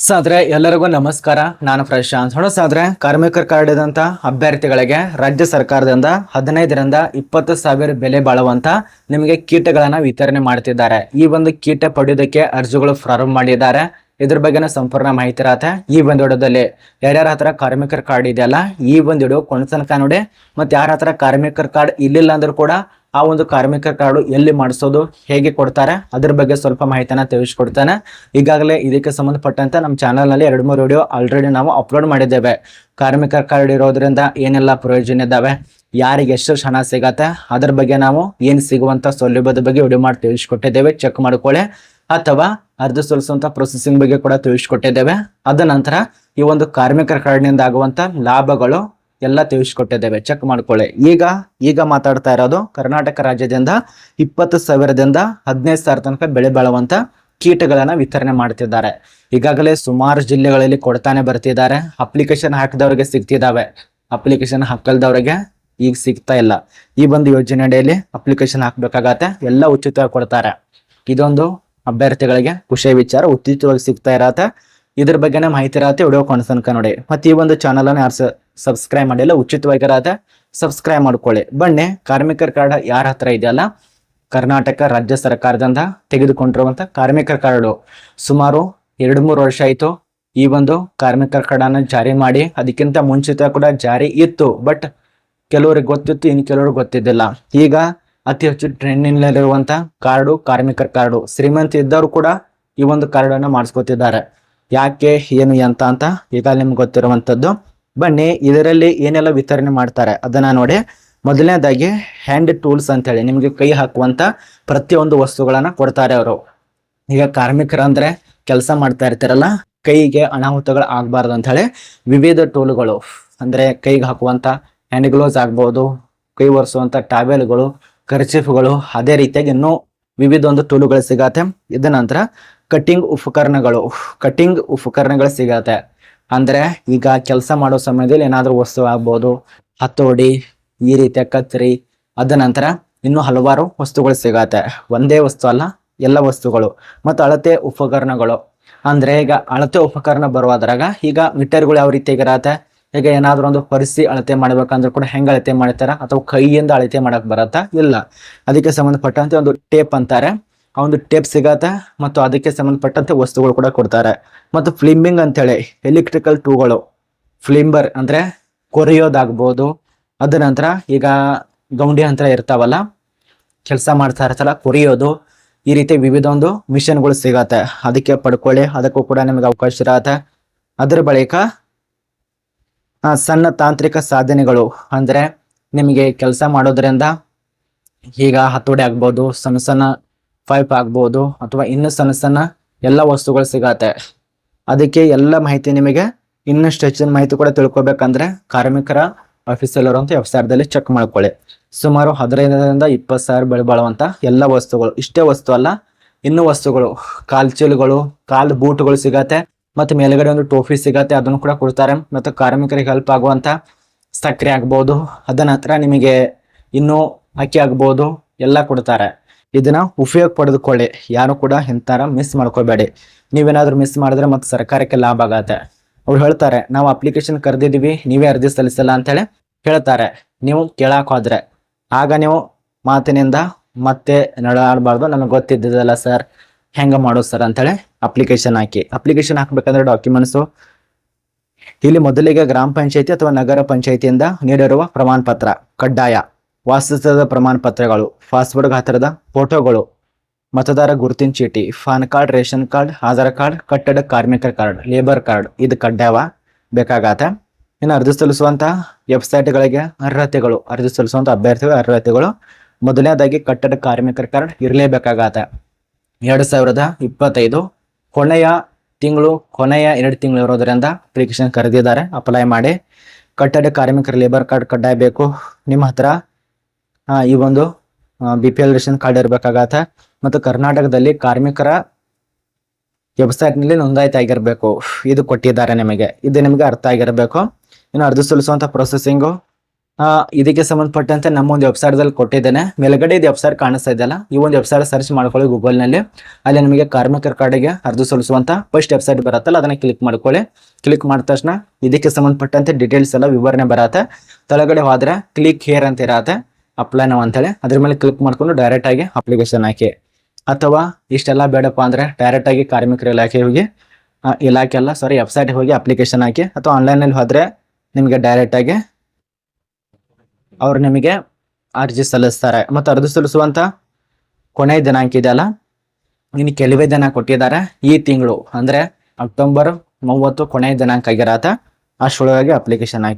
ಸಾದ್ರೆ, ಎಲ್ಲರಿಗೂ ನಮಸ್ಕಾರ. ನಾನು ಪ್ರಶಾಂತ್. ಹಣ ಸಾದ್ರೆ, ಕಾರ್ಮಿಕರ ಕಾರ್ಡ್ ಇದ್ದಂತ ಅಭ್ಯರ್ಥಿಗಳಿಗೆ ರಾಜ್ಯ ಸರ್ಕಾರದಿಂದ ಹದಿನೈದರಿಂದ ಇಪ್ಪತ್ತು ಸಾವಿರ ಬೆಲೆ ಬಾಳುವಂತ ನಿಮಗೆ ಕೀಟಗಳನ್ನ ವಿತರಣೆ ಮಾಡ್ತಿದ್ದಾರೆ. ಈ ಒಂದು ಕೀಟ ಪಡೆಯೋದಕ್ಕೆ ಅರ್ಜಿಗಳು ಪ್ರಾರಂಭ ಮಾಡಿದ್ದಾರೆ. ಇದ್ರ ಬಗ್ಗೆನ ಸಂಪೂರ್ಣ ಮಾಹಿತಿ ಇರತ್ತೆ. ಈ ಒಂದು ವಿಡಿಯೋದಲ್ಲಿ ಯಾರ್ಯಾರ ಹತ್ರ ಕಾರ್ಮಿಕರ ಕಾರ್ಡ್ ಇದೆಯಲ್ಲ, ಈ ಒಂದು ವಿಡಿಯೋ ಕೊಣಸನ್ಕ ನೋಡಿ. ಮತ್ತೆ ಯಾರ ಹತ್ರ ಕಾರ್ಮಿಕರ ಕಾರ್ಡ್ ಇಲ್ಲಿಲ್ಲ ಅಂದ್ರೂ ಕೂಡ ಆ ಒಂದು ಕಾರ್ಮಿಕ ಕಾರ್ಡು ಎಲ್ಲಿ ಮಾಡಿಸೋದು, ಹೇಗೆ ಕೊಡ್ತಾರೆ, ಅದ್ರ ಬಗ್ಗೆ ಸ್ವಲ್ಪ ಮಾಹಿತಿನ ತಿಳಿಸ್ಕೊಡ್ತಾನೆ. ಈಗಾಗಲೇ ಇದಕ್ಕೆ ಸಂಬಂಧಪಟ್ಟಂತೆ ನಮ್ಮ ಚಾನಲ್ನಲ್ಲಿ ಎರಡು ಮೂರು ವಿಡಿಯೋ ಆಲ್ರೆಡಿ ನಾವು ಅಪ್ಲೋಡ್ ಮಾಡಿದ್ದೇವೆ. ಕಾರ್ಮಿಕ ಕಾರ್ಡ್ ಇರೋದ್ರಿಂದ ಏನೆಲ್ಲ ಪ್ರಯೋಜನ ಇದ್ದಾವೆ ಯಾರಿಗೆ ಎಷ್ಟು ಹಣ ಸಿಗತ್ತೆ, ಅದ್ರ ಬಗ್ಗೆ ನಾವು ಏನು ಸಿಗುವಂತ ಸೌಲಭ್ಯದ ಬಗ್ಗೆ ವಿಡಿಯೋ ಮಾಡಿ ತಿಳಿಸ್ಕೊಟ್ಟಿದ್ದೇವೆ ಚೆಕ್ ಮಾಡ್ಕೊಳ್ಳಿ. ಅಥವಾ ಅರ್ಧ ಸಲ್ಲಿಸುವಂತ ಪ್ರೊಸೆಸಿಂಗ್ ಬಗ್ಗೆ ಕೂಡ ತಿಳಿಸ್ಕೊಟ್ಟಿದ್ದೇವೆ. ಅದ ನಂತರ ಈ ಒಂದು ಕಾರ್ಮಿಕರ ಕಾರ್ಡ್ನಿಂದ ಆಗುವಂತ ಲಾಭಗಳು ಎಲ್ಲ ತಿಳಿಸ್ಕೊಟ್ಟಿದ್ದೇವೆ. ಚೆಕ್ ಮಾಡ್ಕೊಳ್ಳಿ. ಈಗ ಈಗ ಮಾತಾಡ್ತಾ ಇರೋದು ಕರ್ನಾಟಕ ರಾಜ್ಯದಿಂದ ಇಪ್ಪತ್ತು ಸಾವಿರದಿಂದ ಹದಿನೈದು ಸಾವಿರ ತನಕ ಬೆಳೆ ಬಾಳುವಂತ ಕೀಟಗಳನ್ನ ವಿತರಣೆ ಮಾಡ್ತಿದ್ದಾರೆ. ಈಗಾಗಲೇ ಸುಮಾರು ಜಿಲ್ಲೆಗಳಲ್ಲಿ ಕೊಡ್ತಾನೆ ಬರ್ತಿದ್ದಾರೆ. ಅಪ್ಲಿಕೇಶನ್ ಹಾಕಿದವ್ರಿಗೆ ಸಿಗ್ತಿದ್ದಾವೆ ಅಪ್ಲಿಕೇಶನ್ ಹಾಕಲ್ದವ್ರಿಗೆ ಈಗ ಸಿಗ್ತಾ ಇಲ್ಲ. ಈ ಒಂದು ಯೋಜನೆ ಅಡಿಯಲ್ಲಿ ಅಪ್ಲಿಕೇಶನ್ ಹಾಕ್ಬೇಕಾಗತ್ತೆ. ಎಲ್ಲ ಉಚಿತವಾಗಿ ಕೊಡ್ತಾರೆ. ಇದೊಂದು ಅಭ್ಯರ್ಥಿಗಳಿಗೆ ಖುಷಿಯ ವಿಚಾರ, ಉಚಿತವಾಗಿ ಸಿಗ್ತಾ ಇರತ್ತೆ. ಇದ್ರ ಬಗ್ಗೆನೇ ಮಾಹಿತಿ ಇರತ್ತೆ ವಿಡಿಯೋ ತನಕ ನೋಡಿ. ಮತ್ತೆ ಈ ಒಂದು ಚಾನಲ್ ಅನ್ನ ಯಾರು ಸಬ್ಸ್ಕ್ರೈಬ್ ಮಾಡಿಲ್ಲ, ಉಚಿತವಾಗಿರತ್ತೆ ಸಬ್ಸ್ಕ್ರೈಬ್ ಮಾಡ್ಕೊಳ್ಳಿ. ಬನ್ನಿ, ಕಾರ್ಮಿಕರ ಕಾರ್ಡ್ ಯಾರ ಹತ್ರ ಇದೆಯಲ್ಲ, ಕರ್ನಾಟಕ ರಾಜ್ಯ ಸರ್ಕಾರದಿಂದ ತೆಗೆದುಕೊಂಡಿರುವಂತ ಕಾರ್ಮಿಕರ ಕಾರ್ಡು. ಸುಮಾರು ಎರಡು ಮೂರು ವರ್ಷ ಆಯ್ತು ಈ ಒಂದು ಕಾರ್ಮಿಕರ ಕಾರ್ಡನ್ನು ಜಾರಿ ಮಾಡಿ, ಅದಕ್ಕಿಂತ ಮುಂಚಿತ ಕೂಡ ಜಾರಿ ಇತ್ತು ಬಟ್ ಕೆಲವರಿಗೆ ಗೊತ್ತಿತ್ತು, ಇನ್ನು ಕೆಲವ್ರಿಗೆ ಗೊತ್ತಿದ್ದಿಲ್ಲ. ಈಗ ಅತಿ ಹೆಚ್ಚು ಟ್ರೆಂಡಿನಲ್ಲಿರುವಂತ ಕಾರ್ಡು ಕಾರ್ಮಿಕರ ಕಾರ್ಡು. ಶ್ರೀಮಂತ ಇದ್ದವರು ಕೂಡ ಈ ಒಂದು ಕಾರ್ಡನ್ನು ಮಾಡಿಸ್ಕೊತಿದ್ದಾರೆ. ಯಾಕೆ, ಏನು ಎಂತ ಅಂತ ಈಗ ನಿಮ್ಗೆ ಗೊತ್ತಿರುವಂತದ್ದು ಬನ್ನಿ, ಇದರಲ್ಲಿ ಏನೆಲ್ಲ ವಿತರಣೆ ಮಾಡ್ತಾರೆ? ಅದನ್ನ ನೋಡಿ. ಮೊದಲನೇದಾಗಿ ಹ್ಯಾಂಡ್ ಟೂಲ್ಸ್ ಅಂತ ಹೇಳಿ ನಿಮ್ಗೆ ಕೈ ಹಾಕುವಂತ ಪ್ರತಿಯೊಂದು ವಸ್ತುಗಳನ್ನ ಕೊಡ್ತಾರೆ ಅವರು. ಈಗ ಕಾರ್ಮಿಕರು ಅಂದ್ರೆ ಕೆಲಸ ಮಾಡ್ತಾ ಇರ್ತಾರಲ್ಲ, ಕೈಗೆ ಅನಾಹುತಗಳು ಆಗಬಾರ್ದು ಅಂತ ಹೇಳಿ ವಿವಿಧ ಟೂಲ್ಗಳು ಅಂದ್ರೆ ಕೈಗೆ ಹಾಕುವಂತ ಹ್ಯಾಂಡ್ ಗ್ಲೌಸ್ ಆಗ್ಬೋದು, ಕೈ ಒರೆಸುವಂತ ಟಾವೆಲ್ಗಳು ಕರ್ಚಿಫ್ಗಳು ಅದೇ ರೀತಿಯಾಗಿ ಇನ್ನೂ ವಿವಿಧ ಒಂದು ಟೂಲ್ಗಳು ಸಿಗತ್ತೆ. ಇದ ನಂತರ ಕಟ್ಟಿಂಗ್ ಉಪಕರಣಗಳು ಕಟಿಂಗ್ ಉಪಕರಣಗಳು ಸಿಗತ್ತೆ. ಅಂದ್ರೆ ಈಗ ಕೆಲಸ ಮಾಡೋ ಸಮಯದಲ್ಲಿ ಏನಾದರೂ ವಸ್ತು ಆಗ್ಬೋದು, ಹತೋಡಿ, ಈ ರೀತಿಯ ಕತ್ತರಿ, ಅದ ನಂತರ ಇನ್ನು ಹಲವಾರು ವಸ್ತುಗಳು ಸಿಗತ್ತೆ. ಒಂದೇ ವಸ್ತು ಅಲ್ಲ, ಎಲ್ಲ ವಸ್ತುಗಳು. ಮತ್ತು ಅಳತೆ ಉಪಕರಣಗಳು. ಅಂದ್ರೆ ಈಗ ಅಳತೆ ಉಪಕರಣ ಬರುವಾದ್ರಾಗ ಈಗ ಮೀಟರ್ಗಳು ಯಾವ ರೀತಿ ಇರತ್ತೆ? ಈಗ ಏನಾದರೂ ಒಂದು ಪರಿಸಿ ಅಳತೆ ಮಾಡ್ಬೇಕಂದ್ರೆ ಕೂಡ ಹೆಂಗೆ ಅಳತೆ ಮಾಡ್ತಾರ? ಅಥವಾ ಕೈಯಿಂದ ಅಳತೆ ಮಾಡಕ್ ಬರತ್ತಾ? ಇಲ್ಲ. ಅದಕ್ಕೆ ಸಂಬಂಧಪಟ್ಟಂತೆ ಒಂದು ಟೇಪ್ ಅಂತಾರೆ. ಆ ಒಂದು ಟೇಪ್ ಸಿಗತ್ತೆ ಮತ್ತು ಅದಕ್ಕೆ ಸಂಬಂಧಪಟ್ಟಂತೆ ವಸ್ತುಗಳು ಕೂಡ ಕೊಡ್ತಾರೆ. ಮತ್ತು ಫ್ಲಿಂಬಿಂಗ್ ಅಂತೇಳಿ ಎಲೆಕ್ಟ್ರಿಕಲ್ ಟೂಗಳು ಫ್ಲಿಂಬರ್ ಅಂದ್ರೆ ಕೊರೆಯೋದಾಗ್ಬೋದು. ಅದ ನಂತರ ಈಗ ಗೌಂಡಿ ಅಂತ ಇರ್ತಾವಲ್ಲ, ಕೆಲಸ ಮಾಡ್ತಾ ಇರ್ತಾರಲ್ಲ, ಕೊರಿಯೋದು, ಈ ರೀತಿ ವಿವಿಧ ಒಂದು ಮಿಷನ್ಗಳು ಸಿಗತ್ತೆ. ಅದಕ್ಕೆ ಪಡ್ಕೊಳ್ಳಿ, ಅದಕ್ಕೂ ಕೂಡ ನಿಮಗೆ ಅವಕಾಶ ಇರತ್ತೆ. ಅದರ ಬಳಿಕ ಸಣ್ಣ ತಾಂತ್ರಿಕ ಸಾಧನೆಗಳು ಅಂದ್ರೆ ನಿಮಗೆ ಕೆಲಸ ಮಾಡೋದ್ರಿಂದ ಈಗ ಹತೋಡಿ ಆಗ್ಬೋದು, ಸಣ್ಣ ಸಣ್ಣ ಪೈಪ್ ಆಗ್ಬೋದು ಅಥವಾ ಇನ್ನು ಸಣ್ಣ ಸಣ್ಣ ಎಲ್ಲ ವಸ್ತುಗಳು ಸಿಗತ್ತೆ. ಅದಕ್ಕೆ ಎಲ್ಲ ಮಾಹಿತಿ ನಿಮಗೆ ಇನ್ನಷ್ಟು ಹೆಚ್ಚಿನ ಮಾಹಿತಿ ಕೂಡ ತಿಳ್ಕೊಬೇಕಂದ್ರೆ ಕಾರ್ಮಿಕರ ಆಫೀಸಲ್ಲಿರುವಂಥ ವೆಬ್ಸೈಟ್ದಲ್ಲಿ ಚೆಕ್ ಮಾಡ್ಕೊಳ್ಳಿ. ಸುಮಾರು ಹದಿನೈದರಿಂದ ಇಪ್ಪತ್ತು ಸಾವಿರ ಬೆಳೆ ಬಾಳುವಂತ ಎಲ್ಲ ವಸ್ತುಗಳು. ಇಷ್ಟೇ ವಸ್ತು ಅಲ್ಲ, ಇನ್ನು ವಸ್ತುಗಳು. ಕಾಲ್ ಚೀಲಗಳು, ಕಾಲ್ ಬೂಟ್ಗಳು ಸಿಗತ್ತೆ, ಮತ್ತೆ ಮೇಲ್ಗಡೆ ಒಂದು ಟೋಫಿ ಸಿಗತ್ತೆ, ಅದನ್ನು ಕೂಡ ಕೊಡ್ತಾರೆ. ಮತ್ತು ಕಾರ್ಮಿಕರಿಗೆ ಹೆಲ್ಪ್ ಆಗುವಂತ ಸಕ್ಕರೆ ಆಗ್ಬೋದು. ಅದನ್ನ ನಿಮಗೆ ಇನ್ನೂ ಅಕ್ಕಿ ಆಗ್ಬೋದು, ಎಲ್ಲ ಕೊಡ್ತಾರೆ. ಇದನ್ನ ಉಪಯೋಗ ಪಡೆದುಕೊಳ್ಳಿ. ಯಾರು ಕೂಡ ಇಂಥರ ಮಿಸ್ ಮಾಡ್ಕೋಬೇಡಿ. ನೀವೇನಾದ್ರೂ ಮಿಸ್ ಮಾಡಿದ್ರೆ ಮತ್ತೆ ಸರ್ಕಾರಕ್ಕೆ ಲಾಭ ಆಗತ್ತೆ. ಅವ್ರು ಹೇಳ್ತಾರೆ, ನಾವು ಅಪ್ಲಿಕೇಶನ್ ಕರೆದಿದ್ದೀವಿ ನೀವೇ ಅರ್ಜಿ ಸಲ್ಲಿಸಲ್ಲ ಅಂತೇಳಿ ಹೇಳ್ತಾರೆ. ನೀವು ಕೇಳಕ್ ಹೋದ್ರೆ. ಆಗ ನೀವು ಮಾತಿನಿಂದ ಮತ್ತೆ ನಡಾಡಬಾರ್ದು. ನಮಗೆ ಗೊತ್ತಿದ್ದದಲ್ಲ ಸರ್, ಹೆಂಗೆ ಮಾಡೋದು ಸರ್ ಅಂತೇಳಿ ಅಪ್ಲಿಕೇಶನ್ ಹಾಕಿ. ಅಪ್ಲಿಕೇಶನ್ ಹಾಕ್ಬೇಕಂದ್ರೆ ಡಾಕ್ಯುಮೆಂಟ್ಸು ಇಲ್ಲಿ ಮೊದಲಿಗೆ ಗ್ರಾಮ ಪಂಚಾಯತಿ ಅಥವಾ ನಗರ ಪಂಚಾಯತಿಯಿಂದ ನೀಡಿರುವ ಪ್ರಮಾಣ ಪತ್ರ ಕಡ್ಡಾಯ. ವಾಸಸ್ಥಳದ ಪ್ರಮಾಣ ಪತ್ರಗಳು ಪಾಸ್ಪೋರ್ಟ್ ಗಾತ್ರದ ಫೋಟೋಗಳು, ಮತದಾರ ಗುರುತಿನ ಚೀಟಿ PAN card ration card Aadhaar card ಕಟ್ಟಡ ಕಾರ್ಮಿಕರ ಕಾರ್ಡ್ ಲೇಬರ್ ಕಾರ್ಡ್ ಇದು ಕಡ್ಡಾಯ ಬೇಕಾಗತ್ತೆ ಇನ್ನು ಅರ್ಜಿ ಸಲ್ಲಿಸುವಂತಹ ವೆಬ್ಸೈಟ್ಗಳಿಗೆ ಅರ್ಹತೆಗಳು, ಅರ್ಜಿ ಸಲ್ಲಿಸುವಂತಹ ಅಭ್ಯರ್ಥಿಗಳ ಅರ್ಹತೆಗಳು. ಮೊದಲನೇದಾಗಿ ಕಟ್ಟಡ ಕಾರ್ಮಿಕರ ಕಾರ್ಡ್ ಇರಲೇಬೇಕಾಗತ್ತೆ ಎರಡು ಸಾವಿರದ ಇಪ್ಪತ್ತೈದು ಕೊನೆಯ ತಿಂಗಳು, ಕೊನೆಯ ಎರಡು ತಿಂಗಳು ಇರೋದರಿಂದ ಅಪ್ಲಿಕೇಶನ್ ಕರೆದಿದ್ದಾರೆ ಅಪ್ಲೈ ಮಾಡಿ. ಕಟ್ಟಡ ಕಾರ್ಮಿಕರ ಲೇಬರ್ ಕಾರ್ಡ್ ಕಡ್ಡಾಯ ಬೇಕು. ನಿಮ್ಮ ಹತ್ರ ಈ ಒಂದು B P L ration card ಇರಬೇಕಾಗತ್ತೆ. ಮತ್ತು ಕರ್ನಾಟಕದಲ್ಲಿ ಕಾರ್ಮಿಕರ ವೆಬ್ಸೈಟ್ನಲ್ಲಿ ನೋಂದಾಯಿತ ಆಗಿರಬೇಕು ಇದು ಕೊಟ್ಟಿದ್ದಾರೆ ನಿಮಗೆ. ಇದು ನಿಮಗೆ ಅರ್ಥ ಆಗಿರಬೇಕು. ಇನ್ನು ಅರ್ಜಿ ಸಲ್ಲಿಸುವಂಥ ಪ್ರೊಸೆಸಿಂಗು ಇದಕ್ಕೆ ಸಂಬಂಧಪಟ್ಟಂತೆ ನಮ್ಮ ಒಂದು ವೆಬ್ಸೈಟ್ದಲ್ಲಿ ಕೊಟ್ಟಿದ್ದೇನೆ. ಮೇಲ್ಗಡೆ ಇದು ವೆಬ್ಸೈಟ್ ಕಾಣಿಸ್ತಾ ಇದೆಯಲ್ಲ, ಈ ಒಂದು ವೆಬ್ಸೈಟ್ ಸರ್ಚ್ ಮಾಡ್ಕೊಳ್ಳಿ ಗೂಗಲ್ನಲ್ಲಿ. ಅಲ್ಲಿ ನಿಮಗೆ ಕಾರ್ಮಿಕರ ಕಾರ್ಡಿಗೆ ಅರ್ಜಿ ಸಲ್ಲಿಸುವಂಥ ಫಸ್ಟ್ ವೆಬ್ಸೈಟ್ ಬರುತ್ತಲ್ಲ, ಅದನ್ನು ಕ್ಲಿಕ್ ಮಾಡ್ಕೊಳ್ಳಿ. ಕ್ಲಿಕ್ ಮಾಡಿದ ತಕ್ಷಣ ಇದಕ್ಕೆ ಸಂಬಂಧಪಟ್ಟಂತೆ ಡೀಟೇಲ್ಸ್ ಎಲ್ಲ ವಿವರಣೆ ಬರತ್ತೆ. ತಳಗಡೆ ಹೋದರೆ ಕ್ಲಿಕ್ ಹೇರ್ ಅಂತ ಇರತ್ತೆ. ಅಪ್ಲೈ ನಾವು ಅಂತೇಳಿ, ಅದ್ರ ಮೇಲೆ ಕ್ಲಿಕ್ ಮಾಡ್ಕೊಂಡು ಡೈರೆಕ್ಟ್ ಆಗಿ ಅಪ್ಲಿಕೇಶನ್ ಹಾಕಿ. ಅಥವಾ ಇಷ್ಟೆಲ್ಲ ಬೇಡಪ್ಪ ಅಂದರೆ ಡೈರೆಕ್ಟ್ ಆಗಿ ಕಾರ್ಮಿಕರ ಇಲಾಖೆ ಹೋಗಿ ಇಲಾಖೆ ಅಲ್ಲ ಸಾರಿ ವೆಬ್ಸೈಟ್ ಹೋಗಿ ಅಪ್ಲಿಕೇಶನ್ ಹಾಕಿ, ಅಥವಾ ಆನ್ಲೈನಲ್ಲಿ ಹೋದರೆ ನಿಮಗೆ ಡೈರೆಕ್ಟ್ ಆಗಿ ಅವರು ನಿಮಗೆ ಅರ್ಜಿ ಸಲ್ಲಿಸ್ತಾರೆ. ಮತ್ತು ಅರ್ಜಿ ಸಲ್ಲಿಸುವಂಥ ಕೊನೆಯ ದಿನಾಂಕ ಇದೆಯಲ್ಲ ಇನ್ನು ಕೆಲವೇ ದಿನ ಕೊಟ್ಟಿದ್ದಾರೆ. ಈ ತಿಂಗಳು ಅಂದರೆ ಅಕ್ಟೋಬರ್ ಮೂವತ್ತು ಕೊನೆಯ ದಿನಾಂಕ ಆಗಿರತ್ತೆ. ಅಷ್ಟೊಳಗಾಗಿ ಅಪ್ಲಿಕೇಶನ್ ಹಾಕಿ.